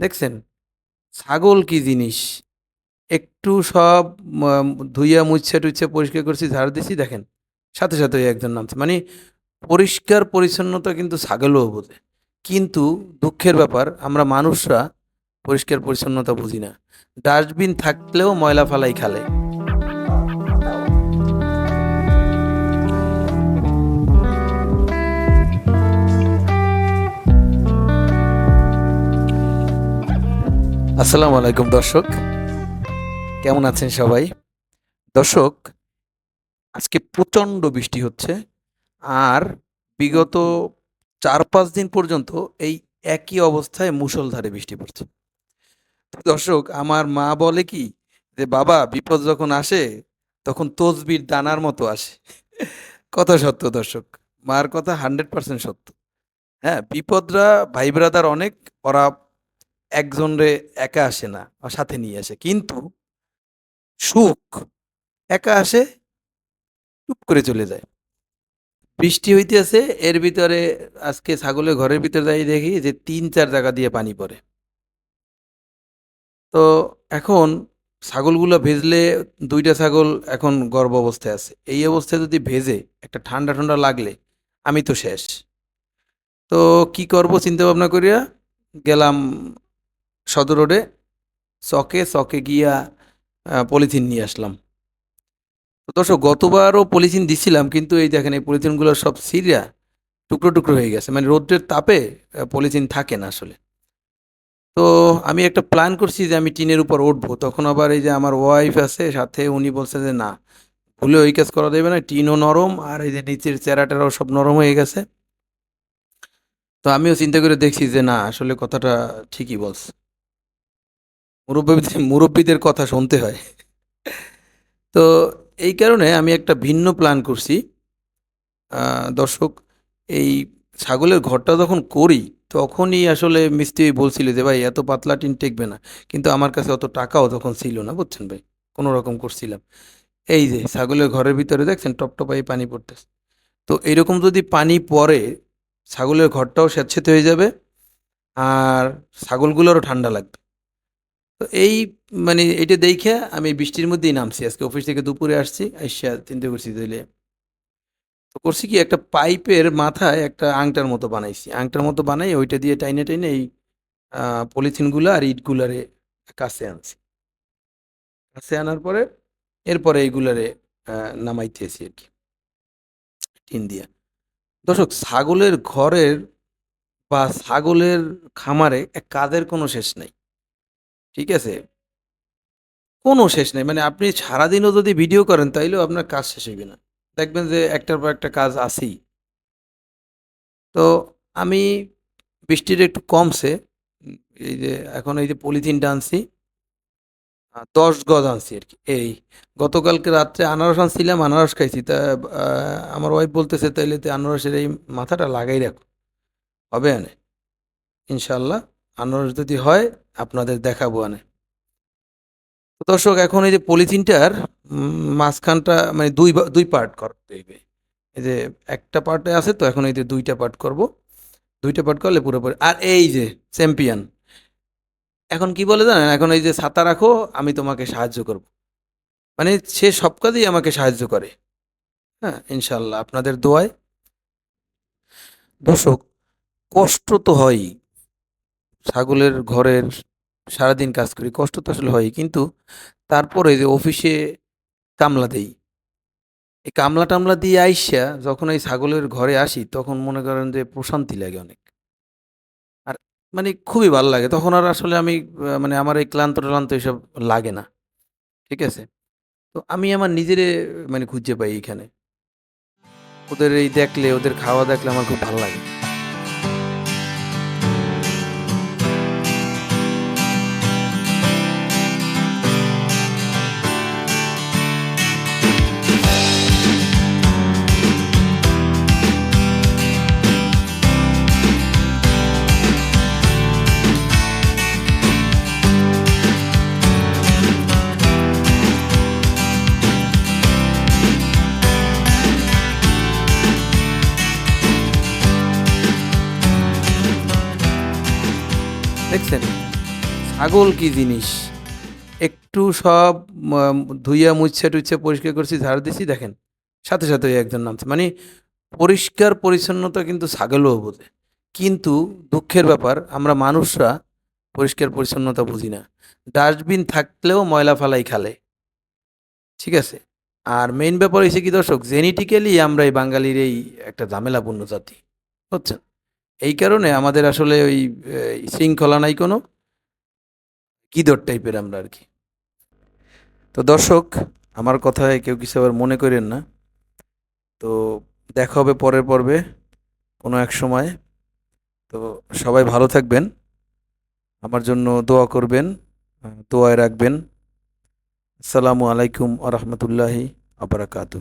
দেখছেন? ছাগল কি জিনিস? একটু সব ধুইয়া মুচ্ছে টুচ্ছে পরিষ্কার করছি, ঝাড় দিছি দেখেন। সাথে, সাথে একজন নামছে। মানে পরিষ্কার পরিচ্ছন্নতা কিন্তু ছাগলও বোঝে। কিন্তু দুঃখের ব্যাপার আমরা মানুষরা পরিষ্কার পরিচ্ছন্নতা বুঝি না। ডাস্টবিন থাকলেও ময়লা ফালাই খালে। আসসালামু আলাইকুম দর্শক। কেমন আছেন সবাই? দর্শক, আজকে প্রচণ্ড বৃষ্টি হচ্ছে। আর বিগত ৪-৫ দিন পর্যন্ত এই একই অবস্থায় মুষলধারে বৃষ্টি পড়ছে। দর্শক, আমার মা বলে কি যে, "বাবা বিপদ যখন আসে তখন তসবির দানার মতো আসে।" কথা সত্য দর্শক। মার কথা 100% সত্য। হ্যাঁ? বিপদরা ভাই ব্রাদার অনেক, ওরা একজনরে একা আসে না, সাথে নিয়ে আসে। কিন্তু সুখ একা আসে, টুপ করে চলে যায়। বৃষ্টি হইতেছে, এর ভিতরে আজকে ছাগলের ঘরের ভিতরে যাই দেখি যে ৩-৪ জায়গা দিয়ে পানি পড়ে। তো এখন ছাগলগুলা ভেজলে দুইটা ছাগল এখন গর্ভ অবস্থায় আছে। এই অবস্থায় যদি ভেজে একটা ঠান্ডা, ঠান্ডা লাগলে আমি তো শেষ। তো কি করব চিন্তা ভাবনা করিয়া গেলাম সদর রোডে চকে, চকে গিয়া পলিথিন নিয়ে আসলাম। তো দর্শক গতবারও পলিথিন দিছিলাম কিন্তু এই দেখেন এই পলিথিনগুলো সব ছিঁড়া টুকরো, টুকরো হয়ে গেছে। মানে রৌদ্রের তাপে পলিথিন থাকে না আসলে। তো আমি একটা প্ল্যান করছি যে আমি টিনের উপর উঠবো। তখন আবার এই যে আমার ওয়াইফ আছে সাথে উনি বলছে যে, "না, ভুলেও ওই কাজ করা যাবে না। টিনও নরম আর এই যে নিচের চেরা-টেরাও সব নরম হয়ে গেছে।" তো আমিও চিন্তা করে দেখছি যে না আসলে কথাটা ঠিকই বলছে। মুরব্বিদের মুরব্বিদের কথা শুনতে হয়। তো এই কারণে আমি একটা ভিন্ন প্ল্যান করছি। দর্শক এই ছাগলের ঘরটা যখন করি তখনই আসলে মিস্ত্রি বলছিল যে, "ভাই এত পাতলা টিন টেকবে না।" কিন্তু আমার কাছে অত টাকাও তখন ছিল না বুঝছেন ভাই? কোনো রকম করছিলাম। এই যে ছাগলের ঘরের ভিতরে দেখছেন টপটপায়ে পানি পড়তেছে। তো এরকম যদি পানি পড়ে ছাগলের ঘরটাও স্যাঁতসেঁতে হয়ে যাবে আর ছাগলগুলোরও ঠান্ডা লাগবে। তো এই মানে এইটা দেইখা আমি বৃষ্টির মধ্যেই নামছি। আজকে অফিস থেকে দুপুরে আসছি। আইসা চিন্তা করছি তাইলে তো করছি কি, একটা পাইপের মাথায় একটা আংটার মতো বানাইছি। আংটার মতো বানাই ওইটা দিয়ে টাইনে টাইনে এই পলিথিনগুলা আর ইটগুলারে কাছে আনছি। কাছে আনার পরে, এরপরে এইগুলারে নামাইতেছি আরকি। টিন দিয়া। দর্শক, ছাগলের ঘরের বা ছাগলের খামারে এক কাজের কোনো শেষ নাই। ঠিক আছে? কোনো শেষ নেই মানে আপনি সারাদিনও যদি ভিডিও করেন তাইলেও আপনার কাজ শেষ হবে না। দেখবেন যে একটার পর একটা কাজ আছেই। তো আমি বৃষ্টিটা একটু কমছে। এই যে এখন এই যে পলিথিনটা আনছি দশ গজ আনছি আর কি এই গতকালকে রাত্রে আনারস আনছিলাম, আনারস খাইছি। তা আমার ওয়াইফ বলতেছে, "তাইলে তুই আনারসের এই মাথাটা লাগাই রাখো। হবে আনে। ইনশাআল্লাহ আনারস যদি হয়, আপনাদের দেখাবো আনে।" দর্শক, এখন এই যে পলিথিনটার মাঝখানটা মানে দুই ২ পার্ট করতে হইবে। এই যে একটা পার্টে আছে, তো এখন এই যে দুইটা পার্ট করব। দুইটা পার্ট করলে পুরোপুরি আর এই যে চ্যাম্পিয়ন। এখন কি বলে জানেন? এখন এই যে ছাতা রাখো, আমি তোমাকে সাহায্য করব। মানে সে সব কাজেই আমাকে সাহায্য করে। হ্যাঁ? ইনশাল্লাহ আপনাদের দোয়ায়। দর্শক, কষ্ট তো হয়ই। ছাগলের ঘরের সারাদিন কাজ করি। কষ্ট তো আসলে হয়ই। কিন্তু তারপরে যে অফিসে কামলা দেই। এই কামলা-টামলা দিয়ে আইসা যখন এই ছাগলের ঘরে আসি তখন মনে করেন যে প্রশান্তি লাগে অনেক। আর মানে খুবই ভালো লাগে। তখন আর আসলে আমি মানে আমার এই ক্লান্ত-টলান্ত এসব লাগে না। ঠিক আছে? তো আমি আমার নিজেরে মানে খুঁজে পাই এইখানে। ওদের এই দেখলে, ওদের খাওয়া দেখলে আমার খুব ভালো লাগে। ছাগল কি জিনিস? একটু সব ধুইয়া মুচ্ছে টুচ্ছে পরিষ্কার করছি, ঝাড় দিছি, দেখেন। সাথে সাথে একজন নামছে। মানে পরিষ্কার পরিচ্ছন্নতা কিন্তু ছাগলও বোঝে। কিন্তু দুঃখের ব্যাপার, আমরা মানুষরা পরিষ্কার পরিচ্ছন্নতা বুঝি না। ডাস্টবিন থাকলেও ময়লা ফালাই খালে। ঠিক আছে? আর মেইন ব্যাপার হয়েছে কি দর্শক জেনেটিক্যালি আমরা এই বাঙালির এই একটা ঝামেলাপূর্ণ জাতি। বুঝছেন? এই কারণে আমাদের আসলে ওই শৃঙ্খলা নাই কোনো, কিদর টাইপের আমরা আর কি। তো দর্শক, আমার কথায় কেউ কিছু আবার মনে করেন না। তো দেখা হবে পরের পর্বে, কোনো এক সময়। তো সবাই ভালো থাকবেন, আমার জন্য দোয়া করবেন দোয়ায় রাখবেন। আসসালামু আলাইকুম আ রহমতুল্লাহি আবরাকাতু